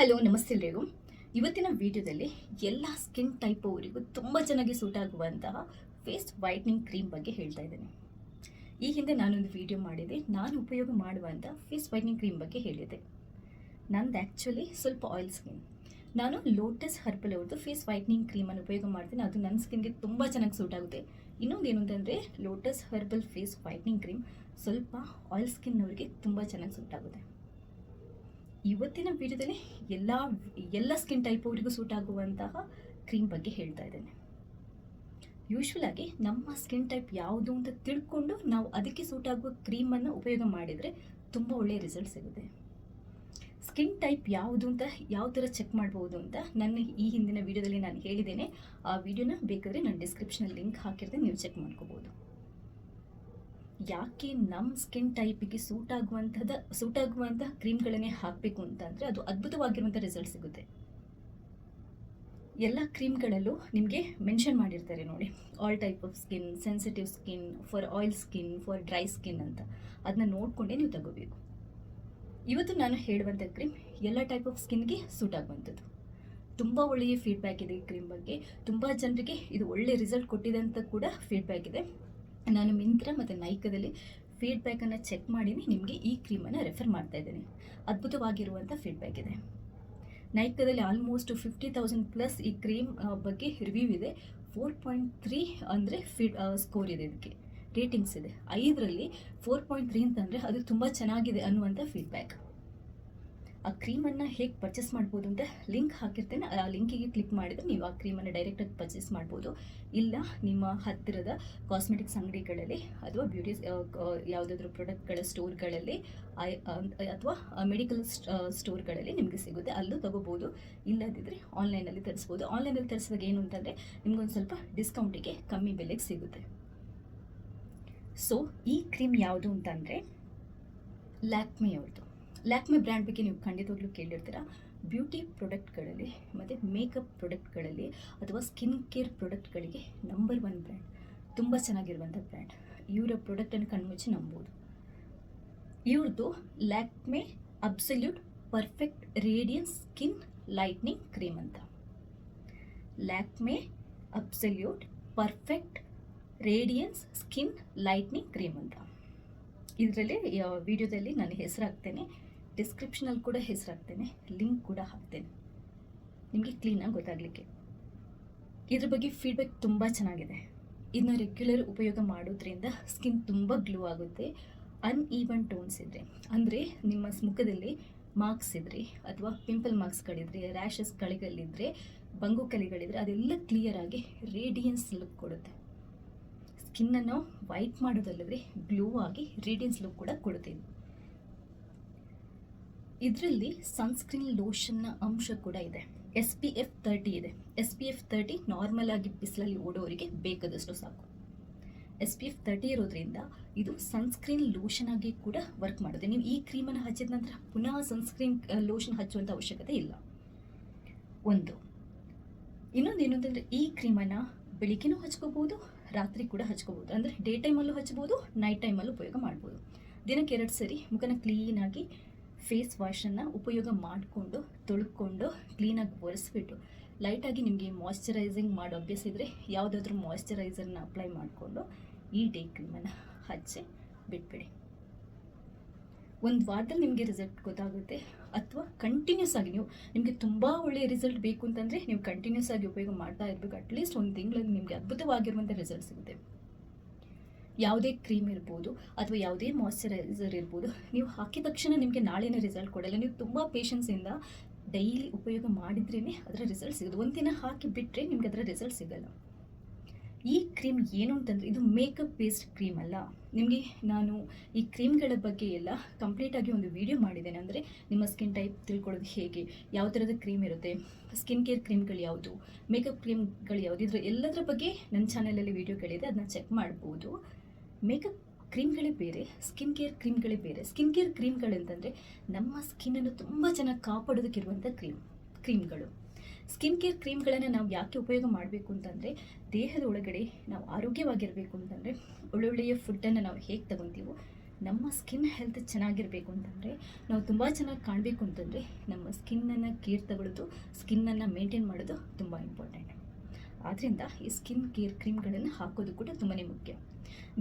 Hello, ನಮಸ್ತೆ ಎಲ್ರಿಗೂ ಇವತ್ತಿನ ವಿಡಿಯೋದಲ್ಲಿ ಎಲ್ಲ ಸ್ಕಿನ್ ಟೈಪ್ ಅವರಿಗೂ ತುಂಬ ಚೆನ್ನಾಗಿ ಸೂಟ್ ಆಗುವಂತಹ ಫೇಸ್ ವೈಟ್ನಿಂಗ್ ಕ್ರೀಮ್ ಬಗ್ಗೆ ಹೇಳ್ತಾ ಇದ್ದೇನೆ. ಈ ಹಿಂದೆ ನಾನೊಂದು ವಿಡಿಯೋ ಮಾಡಿದೆ. ನಾನು ಉಪಯೋಗ ಮಾಡುವಂಥ ಫೇಸ್ ವೈಟ್ನಿಂಗ್ ಕ್ರೀಮ್ ಬಗ್ಗೆ ಹೇಳಿದೆ. ನಂದು ಆ್ಯಕ್ಚುಲಿ ಸ್ವಲ್ಪ ಆಯಿಲ್ ಸ್ಕಿನ್ ನಾನು ಲೋಟಸ್ ಹರ್ಬಲ್ ಅವ್ರದ್ದು ಫೇಸ್ ವೈಟ್ನಿಂಗ್ ಕ್ರೀಮನ್ನು ಉಪಯೋಗ ಮಾಡ್ತೀನಿ. ಅದು ನನ್ನ ಸ್ಕಿನ್ಗೆ ತುಂಬ ಚೆನ್ನಾಗಿ ಸೂಟ್ ಆಗುತ್ತೆ. ಇನ್ನೊಂದು ಏನು ಅಂತಂದರೆ Lotus Herbal face whitening cream ಸ್ವಲ್ಪ ಆಯಿಲ್ ಸ್ಕಿನ್ನವರಿಗೆ ತುಂಬ ಚೆನ್ನಾಗಿ ಸೂಟ್ ಆಗುತ್ತೆ. ಇವತ್ತಿನ ವಿಡಿಯೋದಲ್ಲಿ ಎಲ್ಲ ಎಲ್ಲ ಸ್ಕಿನ್ ಟೈಪ್ ಅವರಿಗೂ ಸೂಟ್ ಆಗುವಂತಹ ಕ್ರೀಮ್ ಬಗ್ಗೆ ಹೇಳ್ತಾ ಇದ್ದೇನೆ. ಯೂಶ್ವಲ್ ಆಗಿ ನಮ್ಮ ಸ್ಕಿನ್ ಟೈಪ್ ಯಾವುದು ಅಂತ ತಿಳ್ಕೊಂಡು ನಾವು ಅದಕ್ಕೆ ಸೂಟ್ ಆಗುವ ಕ್ರೀಮನ್ನು ಉಪಯೋಗ ಮಾಡಿದರೆ ತುಂಬ ಒಳ್ಳೆಯ ರಿಸಲ್ಟ್ ಸಿಗುತ್ತೆ. ಸ್ಕಿನ್ ಟೈಪ್ ಯಾವುದು ಅಂತ, ಯಾವ ಥರ ಚೆಕ್ ಮಾಡ್ಬೋದು ಅಂತ ನನ್ನ ಈ ಹಿಂದಿನ ವಿಡಿಯೋದಲ್ಲಿ ನಾನು ಹೇಳಿದ್ದೇನೆ. ಆ ವಿಡಿಯೋನ ಬೇಕಾದರೆ ನಾನು ಡಿಸ್ಕ್ರಿಪ್ಷನಲ್ಲಿ ಲಿಂಕ್ ಹಾಕಿರ್ತೀನಿ, ನೀವು ಚೆಕ್ ಮಾಡ್ಕೋಬೋದು. ಯಾಕೆ ನಮ್ಮ ಸ್ಕಿನ್ ಟೈಪಿಗೆ ಸೂಟ್ ಆಗುವಂಥದ್ದು ಸೂಟ್ ಆಗುವಂತಹ ಕ್ರೀಮ್ಗಳನ್ನೇ ಹಾಕಬೇಕು ಅಂತಂದರೆ ಅದು ಅದ್ಭುತವಾಗಿರುವಂಥ ರಿಸಲ್ಟ್ ಸಿಗುತ್ತೆ. ಎಲ್ಲ ಕ್ರೀಮ್ಗಳಲ್ಲೂ ನಿಮಗೆ ಮೆನ್ಷನ್ ಮಾಡಿರ್ತಾರೆ ನೋಡಿ. All type of skin sensitive skin for oil skin for dry skin ಅಂತ. ಅದನ್ನ ನೋಡಿಕೊಂಡೇ ನೀವು ತಗೋಬೇಕು. ಇವತ್ತು ನಾನು ಹೇಳುವಂಥ ಕ್ರೀಮ್ ಎಲ್ಲ ಟೈಪ್ ಆಫ್ ಸ್ಕಿನ್ಗೆ ಸೂಟ್ ಆಗುವಂಥದ್ದು. ತುಂಬ ಒಳ್ಳೆಯ ಫೀಡ್ಬ್ಯಾಕ್ ಇದೆ ಈ ಕ್ರೀಮ್ ಬಗ್ಗೆ. ತುಂಬ ಜನರಿಗೆ ಇದು ಒಳ್ಳೆಯ ರಿಸಲ್ಟ್ ಕೊಟ್ಟಿದೆ ಅಂತ ಕೂಡ ಫೀಡ್ಬ್ಯಾಕ್ ಇದೆ. ನಾನು ಮಿಂತ್ರ ಮತ್ತು ನೈಕದಲ್ಲಿ ಫೀಡ್ಬ್ಯಾಕನ್ನು ಚೆಕ್ ಮಾಡೀನಿ, ನಿಮಗೆ ಈ ಕ್ರೀಮನ್ನು ರೆಫರ್ ಮಾಡ್ತಾ ಇದ್ದೀನಿ. ಅದ್ಭುತವಾಗಿರುವಂಥ ಫೀಡ್ಬ್ಯಾಕ್ ಇದೆ. ನೈಕದಲ್ಲಿ ಆಲ್ಮೋಸ್ಟ್ ಫಿಫ್ಟಿ ತೌಸಂಡ್ ಪ್ಲಸ್ ಈ ಕ್ರೀಮ್ ಬಗ್ಗೆ ರಿವ್ಯೂ ಇದೆ. ಫೋರ್ ಪಾಯಿಂಟ್ ತ್ರೀ ಅಂದರೆ ಫೀಡ್ ಸ್ಕೋರ್ ಇದೆ ಇದಕ್ಕೆ. ರೇಟಿಂಗ್ಸ್ ಇದೆ. ಐದರಲ್ಲಿ ಫೋರ್ ಪಾಯಿಂಟ್ ತ್ರೀ ಅಂತಂದರೆ ಅದು ತುಂಬ ಚೆನ್ನಾಗಿದೆ ಅನ್ನುವಂಥ ಫೀಡ್ಬ್ಯಾಕ್ ಆ ಕ್ರೀಮನ್ನು ಹೇಗೆ ಪರ್ಚೇಸ್ ಮಾಡ್ಬೋದು ಅಂತ ಲಿಂಕ್ ಹಾಕಿರ್ತೇನೆ. ಆ ಲಿಂಕಿಗೆ ಕ್ಲಿಕ್ ಮಾಡಿದರೆ ನೀವು ಆ ಕ್ರೀಮನ್ನು ಡೈರೆಕ್ಟಾಗಿ ಪರ್ಚೇಸ್ ಮಾಡ್ಬೋದು. ಇಲ್ಲ, ನಿಮ್ಮ ಹತ್ತಿರದ ಕಾಸ್ಮೆಟಿಕ್ಸ್ ಅಂಗಡಿಗಳಲ್ಲಿ ಅಥವಾ ಬ್ಯೂಟಿ ಯಾವುದಾದ್ರೂ ಪ್ರಾಡಕ್ಟ್ಗಳ ಸ್ಟೋರ್ಗಳಲ್ಲಿ ಅಥವಾ ಮೆಡಿಕಲ್ ಸ್ಟೋರ್ಗಳಲ್ಲಿ ನಿಮಗೆ ಸಿಗುತ್ತೆ. ಅಲ್ಲೂ ತಗೋಬೋದು. ಇಲ್ಲದಿದ್ದರೆ ಆನ್ಲೈನಲ್ಲಿ ತರಿಸ್ಬೋದು. ಆನ್ಲೈನಲ್ಲಿ ತರಿಸಿದಾಗ ಏನು ಅಂತಂದರೆ ನಿಮ್ಗೊಂದು ಸ್ವಲ್ಪ ಡಿಸ್ಕೌಂಟಿಗೆ ಕಮ್ಮಿ ಬೆಲೆಗೆ ಸಿಗುತ್ತೆ. ಸೊ ಈ ಕ್ರೀಮ್ ಯಾವುದು ಅಂತಂದರೆ ಲ್ಯಾಕ್ಮಿ ಅವ್ರದ್ದು ಲ್ಯಾಕ್ಮೆ ಬ್ರ್ಯಾಂಡ್ ಬಗ್ಗೆ ನೀವು ಖಂಡಿತವಾಗ್ಲೂ ಕೇಳಿರ್ತೀರ? ಬ್ಯೂಟಿ ಪ್ರಾಡಕ್ಟ್ಗಳಲ್ಲಿ ಮತ್ತು ಮೇಕಪ್ ಪ್ರಾಡಕ್ಟ್ಗಳಲ್ಲಿ ಅಥವಾ ಸ್ಕಿನ್ ಕೇರ್ ಪ್ರಾಡಕ್ಟ್ಗಳಿಗೆ ನಂಬರ್ ಒನ್ ಬ್ರ್ಯಾಂಡ್ ತುಂಬ ಚೆನ್ನಾಗಿರುವಂಥ ಬ್ರ್ಯಾಂಡ್ ಇವರ ಪ್ರಾಡಕ್ಟನ್ನು ಕಣ್ಮುಚ್ಚಿ ನಂಬೋದು. ಇವ್ರದ್ದು Lakme absolute perfect radiance skin lightening cream ಅಂತ. Lakme absolute perfect radiance skin lightening cream ಅಂತ. ಇದರಲ್ಲಿ ವಿಡಿಯೋದಲ್ಲಿ ನಾನು ಹೆಸರು ಹಾಕ್ತೇನೆ ಡಿಸ್ಕ್ರಿಪ್ಷನಲ್ಲಿ ಕೂಡ ಹೆಸರು ಹಾಕ್ತೇನೆ ಲಿಂಕ್ ಕೂಡ ಹಾಕ್ತೇನೆ. ನಿಮಗೆ ಕ್ಲೀನಾಗಿ ಗೊತ್ತಾಗಲಿಕ್ಕೆ. ಇದ್ರ ಬಗ್ಗೆ ಫೀಡ್ಬ್ಯಾಕ್ ತುಂಬ ಚೆನ್ನಾಗಿದೆ. ಇದನ್ನ ರೆಗ್ಯುಲರ್ ಉಪಯೋಗ ಮಾಡೋದ್ರಿಂದ ಸ್ಕಿನ್ ತುಂಬ ಗ್ಲೋ ಆಗುತ್ತೆ ಅನ್ ಈವನ್ ಟೋನ್ಸ್ ಇದ್ದರೆ ಅಂದರೆ ನಿಮ್ಮ ಮುಖದಲ್ಲಿ ಮಾರ್ಕ್ಸ್ ಇದ್ದರೆ ಅಥವಾ ಪಿಂಪಲ್ ಮಾರ್ಕ್ಸ್ಗಳಿದ್ರೆ ರ್ಯಾಷಸ್ ಕಳಿಗಳಿದ್ರೆ, ಬಂಗು ಕಲೆಗಳಿದ್ದರೆ ಅದೆಲ್ಲ ಕ್ಲಿಯರ್ ಆಗಿ ರೇಡಿಯನ್ಸ್ ಲುಕ್ ಕೊಡುತ್ತೆ. ಸ್ಕಿನ್ನನ್ನು ವೈಟ್ ಮಾಡೋದಲ್ಲದೆ ಗ್ಲೋ ಆಗಿ ರೇಡಿಯನ್ಸ್ ಲುಕ್ ಕೂಡ ಕೊಡುತ್ತೆ ಇದರಲ್ಲಿ ಸನ್ಸ್ಕ್ರೀನ್ ಲೋಷನ್ನ ಅಂಶ ಕೂಡ ಇದೆ. ಎಸ್ ಪಿ ಎಫ್ ತರ್ಟಿ ಇದೆ. S P F thirty normal ಆಗಿ ಬಿಸಿಲಲ್ಲಿ ಓಡೋರಿಗೆ ಬೇಕಾದಷ್ಟು ಸಾಕು. ಎಸ್ ಪಿ ಎಫ್ ತರ್ಟಿ ಇರೋದ್ರಿಂದ ಇದು ಸನ್ಸ್ಕ್ರೀನ್ ಲೋಷನ್ ಆಗಿ ಕೂಡ ವರ್ಕ್ ಮಾಡುತ್ತೆ. ನೀವು ಈ ಕ್ರೀಮನ್ನು ಹಚ್ಚಿದ ನಂತರ ಪುನಃ ಸನ್ಸ್ಕ್ರೀನ್ ಲೋಷನ್ ಹಚ್ಚುವಂಥ ಅವಶ್ಯಕತೆ ಇಲ್ಲ. ಒಂದು, ಇನ್ನೊಂದು ಏನು ಅಂತಂದರೆ ಈ ಕ್ರೀಮನ್ನು ಬೆಳಿಗ್ಗೆನೂ ಹಚ್ಕೋಬೋದು ರಾತ್ರಿ ಕೂಡ ಹಚ್ಕೋಬೋದು ಅಂದರೆ ಡೇ ಟೈಮಲ್ಲೂ ಹಚ್ಬೋದು ನೈಟ್ ಟೈಮಲ್ಲೂ ಉಪಯೋಗ ಮಾಡ್ಬೋದು. ದಿನಕ್ಕೆ ಎರಡು ಸರಿ ಮುಖನ ಕ್ಲೀನಾಗಿ ಫೇಸ್ ವಾಶನ್ನು ಉಪಯೋಗ ಮಾಡಿಕೊಂಡು, ತೊಳ್ಕೊಂಡು ಕ್ಲೀನಾಗಿ ಒರೆಸ್ಬಿಟ್ಟು ಲೈಟಾಗಿ ನಿಮಗೆ ಮಾಯ್ಶ್ಚರೈಸಿಂಗ್ ಮಾಡೋ ಅಭ್ಯಾಸ ಇದ್ದರೆ ಯಾವುದಾದ್ರೂ ಮಾಯ್ಶ್ಚರೈಸರ್ನ ಅಪ್ಲೈ ಮಾಡಿಕೊಂಡು, ಈ ಡೇ ಕ್ರೀಮನ್ನು ಹಚ್ಚಿ ಬಿಟ್ಬಿಡಿ. ಒಂದು ವಾರದಲ್ಲಿ ನಿಮಗೆ ರಿಸಲ್ಟ್ ಗೊತ್ತಾಗುತ್ತೆ. ಅಥವಾ ಕಂಟಿನ್ಯೂಸ್ ಆಗಿ ನೀವು, ನಿಮಗೆ ತುಂಬ ಒಳ್ಳೆಯ ರಿಸಲ್ಟ್ ಬೇಕು ಅಂತಂದರೆ ನೀವು ಕಂಟಿನ್ಯೂಸ್ ಆಗಿ ಉಪಯೋಗ ಮಾಡ್ತಾ ಇರಬೇಕು. ಅಟ್ಲೀಸ್ಟ್ ಒಂದು ತಿಂಗಳಲ್ಲಿ ನಿಮಗೆ ಅದ್ಭುತವಾಗಿರುವಂಥ ರಿಸಲ್ಟ್ ಸಿಗುತ್ತೆ. ಯಾವುದೇ ಕ್ರೀಮ್ ಇರ್ಬೋದು ಅಥವಾ ಯಾವುದೇ ಮಾಯ್ಶ್ಚರೈಸರ್ ಇರ್ಬೋದು, ನೀವು ಹಾಕಿದ ತಕ್ಷಣ ನಿಮಗೆ ನಾಳೆನೇ ರಿಸಲ್ಟ್ ಕೊಡಲ್ಲ. ನೀವು ತುಂಬ ಪೇಷನ್ಸಿಂದ ಡೈಲಿ ಉಪಯೋಗ ಮಾಡಿದ್ರೇ ಅದರ ರಿಸಲ್ಟ್ ಸಿಗೋದು. ಒಂದಿನ ಹಾಕಿ ಬಿಟ್ಟರೆ ನಿಮಗೆ ಅದರ ರಿಸಲ್ಟ್ ಸಿಗಲ್ಲ. ಈ ಕ್ರೀಮ್ ಏನು ಅಂತಂದರೆ, ಇದು ಮೇಕಪ್ ಬೇಸ್ಡ್ ಕ್ರೀಮ್ ಅಲ್ಲ. ನಿಮಗೆ ನಾನು ಈ ಕ್ರೀಮ್ಗಳ ಬಗ್ಗೆ ಎಲ್ಲ ಕಂಪ್ಲೀಟಾಗಿ ಒಂದು ವಿಡಿಯೋ ಮಾಡಿದ್ದೇನೆ. ಅಂದರೆ ನಿಮ್ಮ ಸ್ಕಿನ್ ಟೈಪ್ ತಿಳ್ಕೊಳ್ಳೋದು ಹೇಗೆ, ಯಾವ ಥರದ ಕ್ರೀಮ್ ಇರುತ್ತೆ ಸ್ಕಿನ್ ಕೇರ್ ಕ್ರೀಮ್ಗಳು ಯಾವುದು ಮೇಕಪ್ ಕ್ರೀಮ್ಗಳು ಯಾವುದು, ಇದ್ರ ಎಲ್ಲದರ ಬಗ್ಗೆ ನನ್ನ ಚಾನಲಲ್ಲಿ ವೀಡಿಯೋಗಳಿದೆ ಅದನ್ನ ಚೆಕ್ ಮಾಡ್ಬೋದು. ಮೇಕಪ್ ಕ್ರೀಮ್ಗಳೇ ಬೇರೆ, ಸ್ಕಿನ್ ಕೇರ್ ಕ್ರೀಮ್ಗಳೇ ಬೇರೆ. ಸ್ಕಿನ್ ಕೇರ್ ಕ್ರೀಮ್ಗಳಂತಂದರೆ ನಮ್ಮ ಸ್ಕಿನ್ನನ್ನು ತುಂಬ ಚೆನ್ನಾಗಿ ಕಾಪಾಡೋದಕ್ಕಿರುವಂಥ ಕ್ರೀಮ್, ಕ್ರೀಮ್ಗಳು. ಸ್ಕಿನ್ ಕೇರ್ ಕ್ರೀಮ್ಗಳನ್ನು ನಾವು ಯಾಕೆ ಉಪಯೋಗ ಮಾಡಬೇಕು ಅಂತಂದರೆ ದೇಹದ ಒಳಗಡೆ ನಾವು ಆರೋಗ್ಯವಾಗಿರಬೇಕು ಅಂತಂದರೆ ಒಳ್ಳೊಳ್ಳೆಯ ಫುಡ್ಡನ್ನು ನಾವು ಹೇಗೆ ತಗೊತೀವೋ ನಮ್ಮ ಸ್ಕಿನ್ ಹೆಲ್ತ್ ಚೆನ್ನಾಗಿರಬೇಕು ಅಂತಂದರೆ ನಾವು ತುಂಬ ಚೆನ್ನಾಗಿ ಕಾಣಬೇಕು ಅಂತಂದರೆ ನಮ್ಮ ಸ್ಕಿನ್ನನ್ನು ಕೇರ್ ತಗೊಳ್ಳೋದು ಸ್ಕಿನ್ನನ್ನು ಮೇಂಟೈನ್ ಮಾಡೋದು ತುಂಬ ಇಂಪಾರ್ಟೆಂಟ್ ಆದ್ದರಿಂದ ಈ ಸ್ಕಿನ್ ಕೇರ್ ಕ್ರೀಮ್ಗಳನ್ನು ಹಾಕೋದು ಕೂಡ ತುಂಬಾ ಮುಖ್ಯ.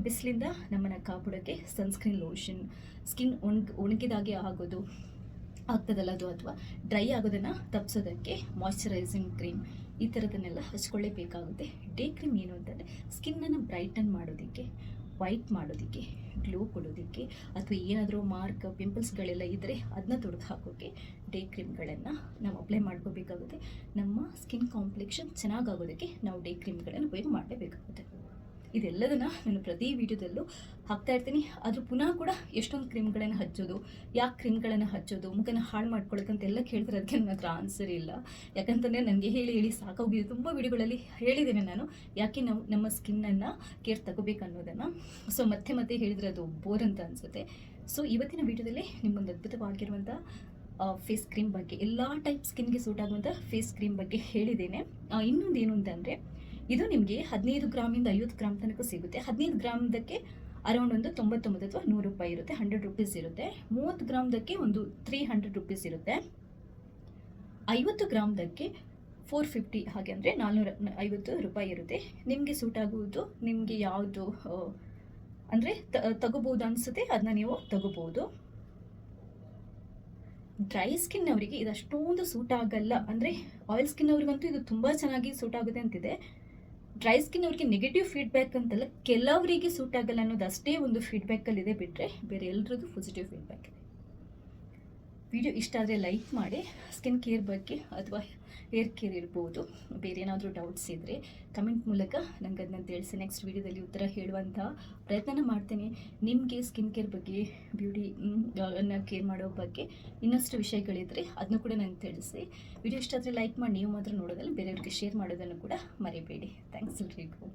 ಬಿಸಿಲಿಂದ ನಮ್ಮನ್ನು ಕಾಪಾಡೋಕ್ಕೆ ಸನ್ಸ್ಕ್ರೀನ್ ಲೋಷನ್ ಸ್ಕಿನ್ ಒಣಗಿ, ಒಣಗಿದಾಗೆ ಆಗೋದು ಆಗ್ತದಲ್ಲ ಅದು ಅಥವಾ ಡ್ರೈ ಆಗೋದನ್ನು ತಪ್ಪಿಸೋದಕ್ಕೆ ಮಾಯ್ಶ್ಚರೈಸಿಂಗ್ ಕ್ರೀಮ್ ಈ ಥರದನ್ನೆಲ್ಲ ಹಚ್ಕೊಳ್ಳೇಬೇಕಾಗುತ್ತೆ. ಡೇ ಕ್ರೀಮ್ ಏನು ಅಂತಂದರೆ ಸ್ಕಿನ್ನನ್ನು ಬ್ರೈಟನ್ ಮಾಡೋದಕ್ಕೆ ವೈಟ್ ಮಾಡೋದಕ್ಕೆ ಗ್ಲೋ ಕೊಡೋದಕ್ಕೆ ಅಥವಾ ಏನಾದರೂ ಮಾರ್ಕ್ ಪಿಂಪಲ್ಸ್ಗಳೆಲ್ಲ ಇದ್ದರೆ ಅದನ್ನ ತೊಡೆದು ಹಾಕೋಕ್ಕೆ ಡೇ ಕ್ರೀಮ್ಗಳನ್ನು ನಾವು ಅಪ್ಲೈ ಮಾಡ್ಕೋಬೇಕಾಗುತ್ತೆ. ನಮ್ಮ ಸ್ಕಿನ್ ಕಾಂಪ್ಲೆಕ್ಷನ್ ಚೆನ್ನಾಗಾಗೋದಕ್ಕೆ ನಾವು ಡೇ ಕ್ರೀಮ್ಗಳನ್ನು ಉಪಯೋಗ ಮಾಡಲೇಬೇಕಾಗುತ್ತೆ ಇದೆಲ್ಲದನ್ನು ನಾನು ಪ್ರತಿ ವಿಡಿಯೋದಲ್ಲೂ ಹಾಕ್ತಾ ಇರ್ತೀನಿ. ಆದರೂ ಪುನಃ ಕೂಡ ಎಷ್ಟೊಂದು ಕ್ರೀಮ್ಗಳನ್ನು ಹಚ್ಚೋದು, ಯಾಕೆ ಕ್ರೀಮ್ಗಳನ್ನು ಹಚ್ಚೋದು, ಮುಖನ ಹಾಳು ಮಾಡ್ಕೊಳ್ಳೋಕ್ಕಂತೆಲ್ಲ ಕೇಳ್ತಾರೆ. ಅದಕ್ಕೆ ನನ್ನ ಹತ್ರ ಆನ್ಸರ್ ಇಲ್ಲ. ಯಾಕಂತಂದರೆ ನನಗೆ ಹೇಳಿ ಹೇಳಿ ಸಾಕಾಗಿದೆ ತುಂಬ ವಿಡಿಯೋಗಳಲ್ಲಿ ಹೇಳಿದ್ದೇನೆ ನಾನು. ಯಾಕೆ ನಾವು ನಮ್ಮ ಸ್ಕಿನ್ನನ್ನು ಕೇರ್ ತಗೋಬೇಕು ಅನ್ನೋದನ್ನು. ಸೊ ಮತ್ತೆ ಮತ್ತೆ ಹೇಳಿದರೆ ಅದು ಬೋರ್ ಅಂತ ಅನಿಸುತ್ತೆ. ಸೊ ಇವತ್ತಿನ ವಿಡಿಯೋದಲ್ಲಿ ನಿಮ್ಮೊಂದು ಅದ್ಭುತವಾಗಿರುವಂಥ ಫೇಸ್ ಕ್ರೀಮ್ ಬಗ್ಗೆ, ಎಲ್ಲ ಟೈಪ್ ಸ್ಕಿನ್ಗೆ ಸೂಟ್ ಆಗುವಂಥ ಫೇಸ್ ಕ್ರೀಮ್ ಬಗ್ಗೆ ಹೇಳಿದ್ದೇನೆ. ಏನು ಅಂತಂದರೆ ಇದು ನಿಮಗೆ ಹದಿನೈದು ಗ್ರಾಮಿಂದ ಐವತ್ತು ಗ್ರಾಮ್ ತನಕ ಸಿಗುತ್ತೆ. ಹದಿನೈದು ಗ್ರಾಮ್ದಕ್ಕೆ ಅರೌಂಡ್ ಒಂದು ತೊಂಬತ್ತೊಂಬತ್ತು ಅಥವಾ ನೂರು ರೂಪಾಯಿ ಇರುತ್ತೆ ಹಂಡ್ರೆಡ್ ರುಪೀಸ್ ಇರುತ್ತೆ. ಮೂವತ್ತು ಗ್ರಾಮ್ದಕ್ಕೆ ಒಂದು ತ್ರೀ ಹಂಡ್ರೆಡ್ ರುಪೀಸ್ ಇರುತ್ತೆ. ಐವತ್ತು ಗ್ರಾಮ್ದಕ್ಕೆ ಫೋರ್ ಫಿಫ್ಟಿ ಹಾಗೆ ಅಂದರೆ ನಾಲ್ನೂರ ಐವತ್ತು ರೂಪಾಯಿ ಇರುತ್ತೆ. ನಿಮಗೆ ಸೂಟ್ ಆಗುವುದು, ನಿಮಗೆ ಯಾವುದು ಅಂದರೆ ತಗೋಬೋದು ಅನಿಸುತ್ತೆ ಅದನ್ನ ನೀವು ತಗೋಬೋದು. ಡ್ರೈ ಸ್ಕಿನ್ ಅವರಿಗೆ ಇದು ಅಷ್ಟೊಂದು ಸೂಟ್ ಆಗಲ್ಲ. ಅಂದರೆ ಆಯಿಲ್ ಸ್ಕಿನ್ ಅವ್ರಿಗಂತೂ ಇದು ತುಂಬ ಚೆನ್ನಾಗಿ ಸೂಟ್ ಆಗುತ್ತೆ ಅಂತಿದೆ. ಡ್ರೈ ಸ್ಕಿನ್ ಅವ್ರಿಗೆ ನೆಗೆಟಿವ್ ಫೀಡ್ಬ್ಯಾಕ್ ಅಂತಲ್ಲ, ಕೆಲವರಿಗೆ ಸೂಟ್ ಆಗಲ್ಲ ಅನ್ನೋದು ಅಷ್ಟೇ ಒಂದು ಫೀಡ್ಬ್ಯಾಕಲ್ಲಿದೆ ಬಿಟ್ಟರೆ ಬೇರೆ ಎಲ್ಲರದ್ದು ಪಾಸಿಟಿವ್ ಫೀಡ್ಬ್ಯಾಕ್ ಇದೆ. ವಿಡಿಯೋ ಇಷ್ಟ ಆದರೆ ಲೈಕ್ ಮಾಡಿ, ಸ್ಕಿನ್ ಕೇರ್ ಬಗ್ಗೆ ಅಥವಾ ಹೇರ್ ಕೇರ್ ಇರ್ಬೋದು. ಬೇರೆ ಏನಾದರೂ ಡೌಟ್ಸ್ ಇದ್ದರೆ ಕಮೆಂಟ್ ಮೂಲಕ ನನಗೆ ಅದನ್ನ ತಿಳಿಸಿ. ನೆಕ್ಸ್ಟ್ ವಿಡಿಯೋದಲ್ಲಿ ಉತ್ತರ ಹೇಳುವಂಥ ಪ್ರಯತ್ನ ಮಾಡ್ತೇನೆ. ನಿಮಗೆ ಸ್ಕಿನ್ ಕೇರ್ ಬಗ್ಗೆ, ಬ್ಯೂಟಿ ಕೇರ್ ಮಾಡೋ ಬಗ್ಗೆ ಇನ್ನಷ್ಟು ವಿಷಯಗಳಿದ್ದರೆ ಅದನ್ನು ಕೂಡ ನನಗೆ ತಿಳಿಸಿ. ವಿಡಿಯೋ ಇಷ್ಟ ಆದರೆ ಲೈಕ್ ಮಾಡಿ, ನೀವು ಮಾತ್ರ ನೋಡೋದಲ್ಲ, ಬೇರೆಯವ್ರಿಗೆ ಶೇರ್ ಮಾಡೋದನ್ನು ಕೂಡ ಮರಿಬೇಡಿ. ಥ್ಯಾಂಕ್ಸ್ ಎಲ್ರಿಗೂ.